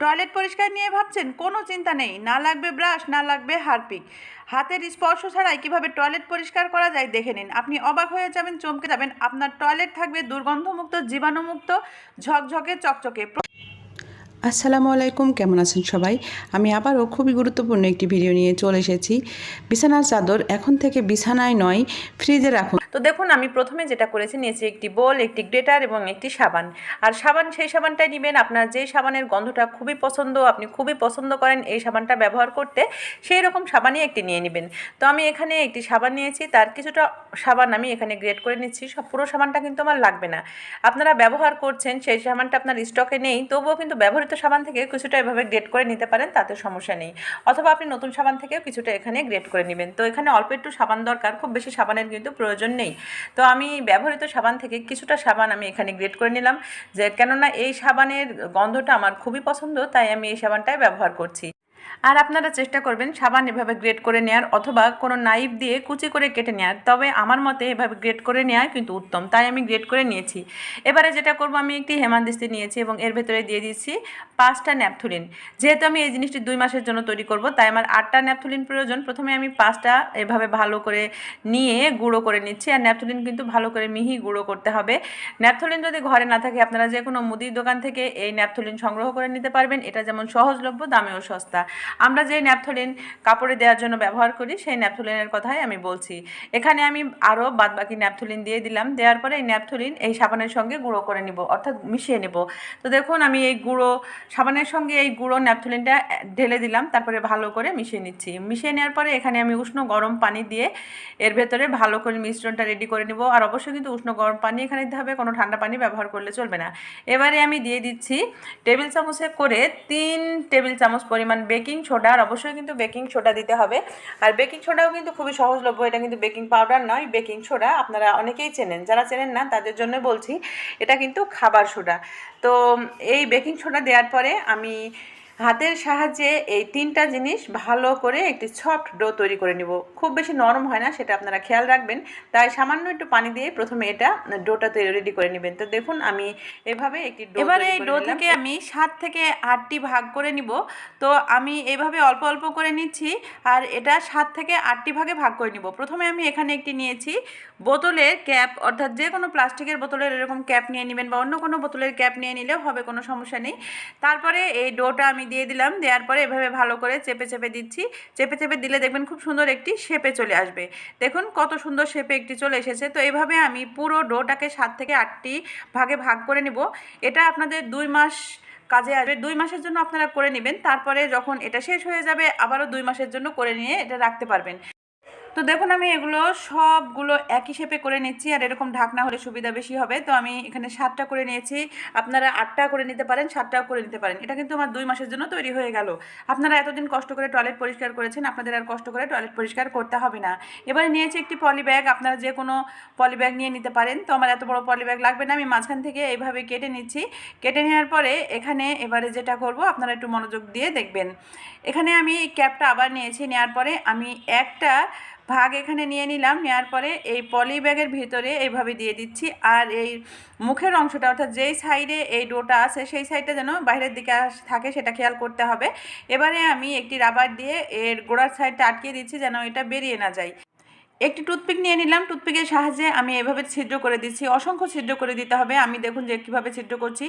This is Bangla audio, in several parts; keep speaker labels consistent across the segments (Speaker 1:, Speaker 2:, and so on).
Speaker 1: টয়লেট পরিষ্কার নিয়ে ভাবছেন, কোনো চিন্তা নেই, না লাগবে ব্রাশ, না লাগবে হারপিক। হাতের স্পর্শ ছাড়াই কীভাবে টয়লেট পরিষ্কার করা যায় দেখে নিন। আপনি অবাক হয়ে যাবেন, চমকে যাবেন। আপনার টয়লেট থাকবে দুর্গন্ধমুক্ত, জীবাণুমুক্ত, ঝকঝকে, চকচকে।
Speaker 2: আসসালামু আলাইকুম, কেমন আছেন সবাই? আমি আবারও খুবই গুরুত্বপূর্ণ একটি ভিডিও নিয়ে চলে এসেছি। বিছানার চাদর এখন থেকে বিছানায় নয়, ফ্রিজে রাখুন।
Speaker 1: তো দেখুন, আমি প্রথমে যেটা করেছি, নিয়েছি একটি বোল, একটি গ্রেটার এবং একটি সাবান। আর সাবান, সেই সাবানটাই নেবেন। আপনার যে সাবানের গন্ধটা খুবই পছন্দ, আপনি খুবই পছন্দ করেন এই সাবানটা ব্যবহার করতে, সেই রকম সাবানই একটি নিয়ে নেবেন। তো আমি এখানে একটি সাবান নিয়েছি, তার কিছুটা সাবান আমি এখানে গ্রেট করে নিচ্ছি। সব পুরো সাবানটা কিন্তু আমার লাগবে না। আপনারা ব্যবহার করছেন, সেই সাবানটা আপনার স্টকে নেই, তবুও কিন্তু ব্যবহৃত সাবান থেকে কিছুটা এভাবে গ্রেড করে নিতে পারেন, তাতে সমস্যা নেই। অথবা আপনি নতুন সাবান থেকেও কিছুটা এখানে গ্রেড করে নেবেন। তো এখানে অল্প একটু সাবান দরকার, খুব বেশি সাবানের কিন্তু প্রয়োজন নেই। তো আমি ব্যবহৃত সাবান থেকে কিছুটা সাবান আমি এখানে গ্রেড করে নিলাম, যে কেননা এই সাবানের গন্ধটা আমার খুবই পছন্দ, তাই আমি এই সাবানটাই ব্যবহার করছি। আর আপনারা চেষ্টা করবেন সাবান এভাবে গ্রেট করে নেওয়ার অথবা কোনো নাইফ দিয়ে কুচি করে কেটে নেওয়ার তবে আমার মতে এভাবে গ্রেট করে নেওয়া কিন্তু উত্তম। তাই আমি গ্রেট করে নিয়েছি। এবারে যেটা করব আমি একটি হেমানদিস্তি নিয়েছি এবং এর ভেতরে দিয়ে দিচ্ছি পাঁচটা ন্যাপথুলিন। যেহেতু আমি এই জিনিসটি দুই মাসের জন্য তৈরি করব, তাই আমার আটটা ন্যাপথুলিন প্রয়োজন। প্রথমে আমি পাঁচটা এভাবে ভালো করে নিয়ে গুঁড়ো করে নিচ্ছি। আর ন্যাপথুলিন কিন্তু ভালো করে মিহি গুঁড়ো করতে হবে। ন্যাপথুলিন যদি ঘরে না থাকে আপনারা যে কোনো মুদির দোকান থেকে এই ন্যাপথুলিন সংগ্রহ করে নিতে পারবেন। এটা যেমন সহজলভ্য, দামেও সস্তা। আমরা যে ন্যাপথলিন কাপড়ে দেওয়ার জন্য ব্যবহার করি, সেই ন্যাপথলিনের কথাই আমি বলছি। এখানে আমি আরও বাদবাকি ন্যাপথলিন দিয়ে দিলাম। দেওয়ার পরে এই ন্যাপথলিন এই সাবানের সঙ্গে গুঁড়ো করে নিব, অর্থাৎ মিশিয়ে নেব। তো দেখুন, আমি এই গুঁড়ো, সাবানের সঙ্গে এই গুঁড়ো ন্যাপথলিনটা ঢেলে দিলাম, তারপরে ভালো করে মিশিয়ে নিচ্ছি। মিশিয়ে নেওয়ার পরে এখানে আমি উষ্ণ গরম পানি দিয়ে এর ভেতরে ভালো করে মিশ্রণটা রেডি করে নেব। আর অবশ্যই কিন্তু উষ্ণ গরম পানি এখানে দিতে হবে, কোনো ঠান্ডা পানি ব্যবহার করলে চলবে না। এবারে আমি দিয়ে দিচ্ছি টেবিল চামচে করে তিন টেবিল চামচ পরিমাণ বেকিং সোডা, আর অবশ্যই কিন্তু বেকিং সোডা দিতে হবে। আর বেকিং সোডাও কিন্তু খুবই সহজলভ্য, এটা কিন্তু বেকিং পাউডার নয়, বেকিং সোডা। আপনারা অনেকেই চেনেন, যারা চেনেন না, তাদের জন্য বলছি, এটা কিন্তু খাবার সোডা। তো এই বেকিং সোডা দেওয়ার পরে আমি হাতের সাহায্যে এই তিনটা জিনিস ভালো করে একটি সফট ডো তৈরি করে নিব। খুব বেশি নরম হয় না সেটা আপনারা খেয়াল রাখবেন। তাই সামান্য একটু পানি দিয়ে প্রথমে এটা ডোটা তৈরি রেডি করে নেবেন। তো দেখুন আমি এভাবে একটি ডো এবারে এই ডো থেকে আমি সাত থেকে আটটি ভাগ করে নিব। তো আমি এভাবে অল্প অল্প করে নিচ্ছি আর এটা সাত থেকে আটটি ভাগে ভাগ করে নিব। প্রথমে আমি এখানে একটি নিয়েছি বোতলের ক্যাপ অর্থাৎ যে কোনো প্লাস্টিকের বোতলের এরকম ক্যাপ নিয়ে নেবেন বা অন্য কোনো বোতলের ক্যাপ নিয়ে নিলেও হবে কোনো সমস্যা নেই। তারপরে এই ডোটা আমি দিয়ে দিলাম, দেওয়ার পরে এভাবে ভালো করে চেপে চেপে দিচ্ছি। চেপে চেপে দিলে দেখবেন খুব সুন্দর একটি শেপে চলে আসবে। দেখুন কত সুন্দর শেপে একটি চলে এসেছে। তো এইভাবে আমি পুরো ডোটাকে সাত থেকে আটটি ভাগে ভাগ করে নিব। এটা আপনাদের দুই মাস কাজে আসবে। দুই মাসের জন্য আপনারা করে নেবেন। তারপরে যখন এটা শেষ হয়ে যাবে, আবারও দুই মাসের জন্য করে নিয়ে এটা রাখতে পারবেন। তো দেখুন, আমি এগুলো সবগুলো একই শেপে করে নিচ্ছি, আর এরকম ঢাকনা হলে সুবিধা বেশি হবে। তো আমি এখানে সাতটা করে নিয়েছি। আপনারা আটটা করে নিতে পারেন, সাতটাও করে নিতে পারেন। এটা কিন্তু আমার দুই মাসের জন্য তৈরি হয়ে গেল। আপনারা এতদিন কষ্ট করে টয়লেট পরিষ্কার করেছেন, আপনাদের আর কষ্ট করে টয়লেট পরিষ্কার করতে হবে না। এবারে নিয়েছি একটি পলি ব্যাগ আপনারা যে কোনো পলি ব্যাগ নিয়ে নিতে পারেন। তো আমার এত বড় পলি ব্যাগ লাগবে না, আমি মাঝখান থেকে এইভাবে কেটে নিচ্ছি। কেটে নেওয়ার পরে এখানে এবারে যেটা করব, আপনারা একটু মনোযোগ দিয়ে দেখবেন। এখানে আমি ক্যাপটা আবার নিয়েছি, নেওয়ার পরে আমি একটা ভাগ এখানে নিয়ে নিলাম নেওয়ার পরে এই পলি ব্যাগের ভিতরে এইভাবে দিয়ে দিচ্ছি। আর এই মুখের অংশটা, অর্থাৎ যেই সাইডে এই ডোটা আছে, সেই সাইডটা যেন বাইরের দিকে থাকে সেটা খেয়াল করতে হবে। এবারে আমি একটি রাবার দিয়ে এর গোড়ার সাইডটা আটকে দিচ্ছি যেন এটা বেরিয়ে না যায়। একটি টুথপিক নিয়ে নিলাম। টুথপিকের সাহায্যে আমি এভাবে ছিদ্র করে দিচ্ছি। অসংখ্য ছিদ্র করে দিতে হবে। আমি দেখুন যে কীভাবে ছিদ্র করছি।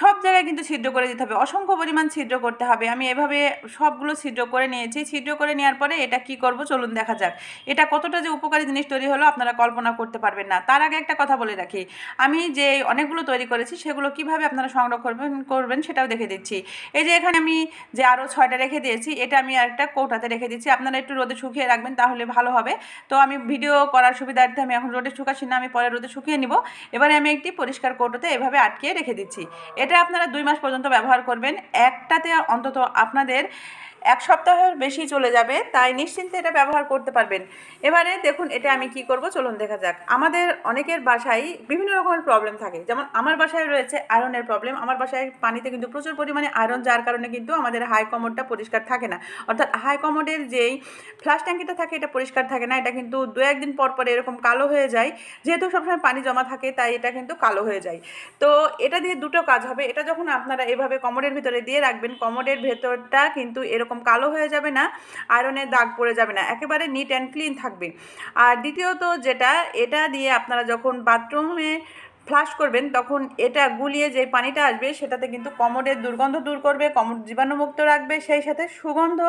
Speaker 1: সব জায়গায় কিন্তু ছিদ্র করে দিতে হবে। অসংখ্য পরিমাণ ছিদ্র করতে হবে। আমি এভাবে সবগুলো ছিদ্র করে নিয়েছি। ছিদ্র করে নেওয়ার পরে এটা কি করব? চলুন দেখা যাক। এটা কতটা যে উপকারী জিনিস তৈরি হলো আপনারা কল্পনা করতে পারবেন না। তার আগে একটা কথা বলে রাখি। আমি যে অনেকগুলো তৈরি করেছি, সেগুলো কীভাবে আপনারা সংরক্ষণ করবেন সেটাও দেখে দিচ্ছি। এই যে এখানে আমি যে আরও ছয়টা রেখে দিয়েছি, এটা আমি একটা কৌটাতে রেখে দিচ্ছি। আপনারা একটু রোদে শুকিয়ে রাখবেন, তাহলে ভালো হবে। তো আমি ভিডিও করার সুবিধার্থে আমি এখন রোদে শুকাচ্ছি না, আমি পরে রোদে শুকিয়ে নিব। এবারে আমি একটি পরিষ্কার কৌটোতে এভাবে আটকিয়ে রেখে দিচ্ছি। এটা আপনারা দুই মাস পর্যন্ত ব্যবহার করবেন। একটাতে অন্তত আপনাদের এক সপ্তাহের বেশি চলে যাবে, তাই নিশ্চিন্তে এটা ব্যবহার করতে পারবেন। এবারে দেখুন, এটা আমি কি করব? চলুন দেখা যাক। আমাদের অনেকের বাসায় বিভিন্ন রকমের প্রবলেম থাকে। যেমন আমার বাসায় রয়েছে আয়রনের প্রবলেম আমার বাসায় পানিতে কিন্তু প্রচুর পরিমাণে আয়রন, যার কারণে কিন্তু আমাদের হাই কমোডটা পরিষ্কার থাকে না। অর্থাৎ হাই কমোডের যেই ফ্লাশ ট্যাঙ্কিটা থাকে, এটা পরিষ্কার থাকে না। এটা কিন্তু দু একদিন পর পর এরকম কালো হয়ে যায়। যেহেতু সবসময় পানি জমা থাকে, তাই এটা কিন্তু কালো হয়ে যায়। তো এটা দিয়ে দুটো কাজ হবে। এটা যখন আপনারা এভাবে কমোডের ভিতরে দিয়ে রাখবেন কমোডের ভেতরটা কিন্তু এরকম কালো হয়ে যাবে না আয়রনের দাগ পড়ে যাবে না, একেবারে নিট অ্যান্ড ক্লিন থাকবে। আর দ্বিতীয়ত যেটা, এটা দিয়ে আপনারা যখন বাথরুমে ফ্লাশ করবেন, তখন এটা গুলিয়ে যে পানিটা আসবে, সেটাতে কিন্তু কমোডের দুর্গন্ধ দূর করবে কমোড জীবাণুমুক্ত রাখবে, সেই সাথে সুগন্ধ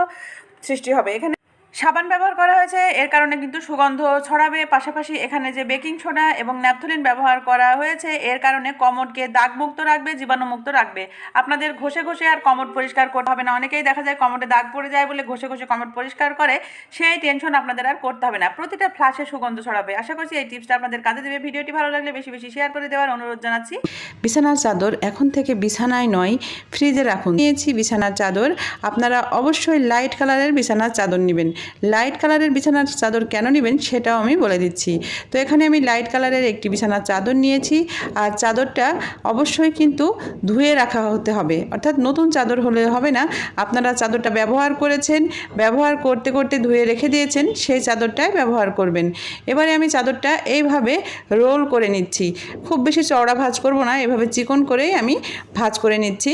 Speaker 1: সৃষ্টি হবে। এখানে সাবান ব্যবহার করা হয়েছে। এর কারণে কিন্তু সুগন্ধ ছড়াবে। পাশাপাশি এখানে যে বেকিং সোডা এবং ন্যাপথলিন ব্যবহার করা হয়েছে, এর কারণে কমোডকে দাগমুক্ত রাখবে, জীবাণুমুক্ত রাখবে। আপনাদের ঘষে ঘষে আর কমোড পরিষ্কার করতে হবে না। অনেকেই দেখা যায় কমোডে দাগ পড়ে যায় বলে ঘষে ঘষে কমোড পরিষ্কার করে। সেই টেনশন আপনাদের আর করতে হবে না। প্রতিটা ফ্লাশে সুগন্ধ ছড়াবে। আশা করছি এই টিপসটা আপনাদের কাজে দেবে। ভিডিওটি ভালো লাগলে বেশি বেশি শেয়ার করে দেওয়ার অনুরোধ জানাচ্ছি।
Speaker 2: বিছানার চাদর এখন থেকে বিছানায় নয় ফ্রিজে রাখুন। নিয়েছি বিছানার চাদর। আপনারা অবশ্যই লাইট কালারের বিছানার চাদর নেবেন। লাইট কালারের বিছানার চাদর কেন নেবেন সেটাও আমি বলে দিচ্ছি। তো এখানে আমি লাইট কালারের একটি বিছানার চাদর নিয়েছি। আর চাদরটা অবশ্যই কিন্তু ধুয়ে রাখা হতে হবে। অর্থাৎ নতুন চাদর হলে হবে না। আপনারা চাদরটা ব্যবহার করেছেন, ব্যবহার করতে করতে ধুয়ে রেখে দিয়েছেন, সেই চাদরটাই ব্যবহার করবেন। এবারে আমি চাদরটা এইভাবে রোল করে নিচ্ছি। খুব বেশি চওড়া ভাজ করব না, এভাবে চিকন করেই আমি ভাজ করে নিচ্ছি।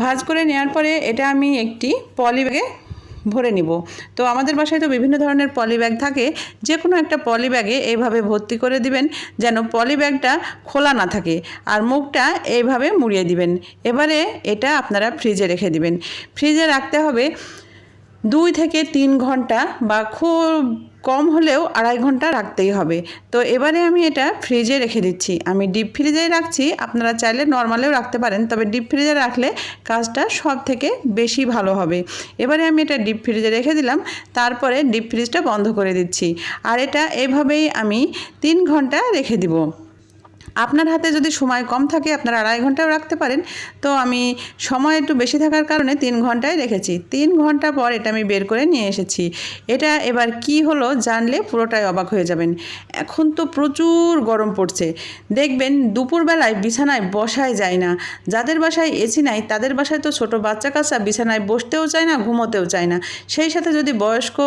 Speaker 2: ভাজ করে নেওয়ার পরে এটা আমি একটি পলি ব্যাগে ভরে নিব। তো আমাদের বাসায় তো বিভিন্ন ধরনের পলি ব্যাগ থাকে যে কোনো একটা পলি ব্যাগে এইভাবে ভর্তি করে দিবেন, যেন পলি ব্যাগটা খোলা না থাকে আর মুখটা এইভাবে মুড়িয়ে দিবেন। এবারে এটা আপনারা ফ্রিজে রেখে দিবেন। ফ্রিজে রাখতে হবে দুই থেকে তিন ঘণ্টা বা খুব কম হলেও আড়াই ঘণ্টা রাখতেই হবে। তো এবারে আমি এটা ফ্রিজে রেখে দিচ্ছি। আমি ডিপ ফ্রিজেই রাখছি, আপনারা চাইলে নর্মালেও রাখতে পারেন, তবে ডিপ ফ্রিজে রাখলে কাজটা সব থেকে বেশি ভালো হবে। এবারে আমি এটা ডিপ ফ্রিজে রেখে দিলাম, তারপরে ডিপ ফ্রিজটা বন্ধ করে দিচ্ছি। আর এটা এভাবেই আমি তিন ঘণ্টা রেখে দিব। আপনার হাতে যদি সময় কম থাকে, আপনারা আড়াই ঘন্টাও রাখতে পারেন। তো আমি সময় একটু বেশি থাকার কারণে তিন ঘন্টায় রেখেছি। তিন ঘণ্টা পর এটা আমি বের করে নিয়ে এসেছি। এটা এবার কি হলো জানলে পুরোটাই অবাক হয়ে যাবেন। এখন তো প্রচুর গরম পড়ছে। দেখবেন দুপুরবেলায় বিছানায় বসাই যায় না। যাদের বাসায় এসি নাই, তাদের বাসায় তো ছোট বাচ্চা কাচ্চা বিছানায় বসতেও চায় না, ঘুমোতেও চায় না। সেই সাথে যদি বয়স্ক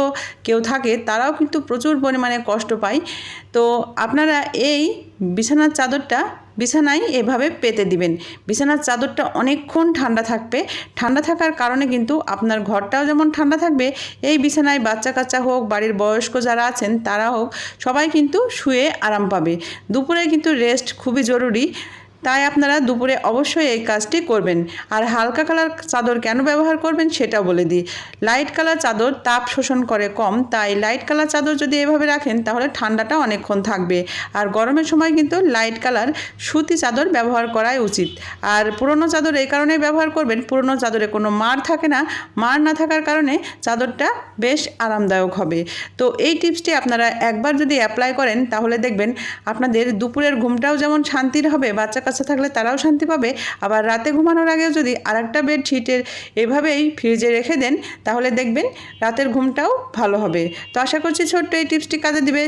Speaker 2: কেউ থাকে, তারাও কিন্তু প্রচুর পরিমাণে কষ্ট পায়। তো আপনারা এই বিছানার চাদরটা বিছানায় এভাবে পেতে দিবেন। বিছানার চাদরটা অনেকক্ষণ ঠান্ডা থাকবে। ঠান্ডা থাকার কারণে কিন্তু আপনার ঘরটাও যেমন ঠান্ডা থাকবে, এই বিছানায় বাচ্চা কাচ্চা হোক, বাড়ির বয়স্ক যারা আছেন, তারা হোক, সবাই কিন্তু শুয়ে আরাম পাবে। দুপুরে কিন্তু রেস্ট খুবই জরুরি। তাই আপনারা দুপুরে অবশ্যই এই কাজটি করবেন। আর হালকা কালার চাদর কেন ব্যবহার করবেন সেটা বলে দিই। লাইট কালার চাদর তাপ শোষণ করে কম, তাই লাইট কালার চাদর যদি এভাবে রাখেন তাহলে ঠান্ডাটা অনেকক্ষণ থাকবে। আর গরমের সময় কিন্তু লাইট কালার সুতি চাদর ব্যবহার করাই উচিত। আর পুরনো চাদর এই কারণেই ব্যবহার করবেন, পুরনো চাদরে কোনো মার থাকে না। মার না থাকার কারণে চাদরটা বেশ আরামদায়ক হবে। তো এই টিপসটি আপনারা একবার যদি অ্যাপ্লাই করেন তাহলে দেখবেন আপনাদের দুপুরের ঘুমটাও যেমন শান্তির হবে, বাচ্চা কাচ্চা থাকলে তারাও শান্তি পাবে। আবার রাতে ঘুমানোর আগেও যদি আর আরেকটা বেডশিটের এভাবেই ফ্রিজে রেখে দেন, তাহলে দেখবেন রাতের ঘুমটাও ভালো হবে। তো আশা করছি ছোট্ট এই টিপসটি কাজে দিবে।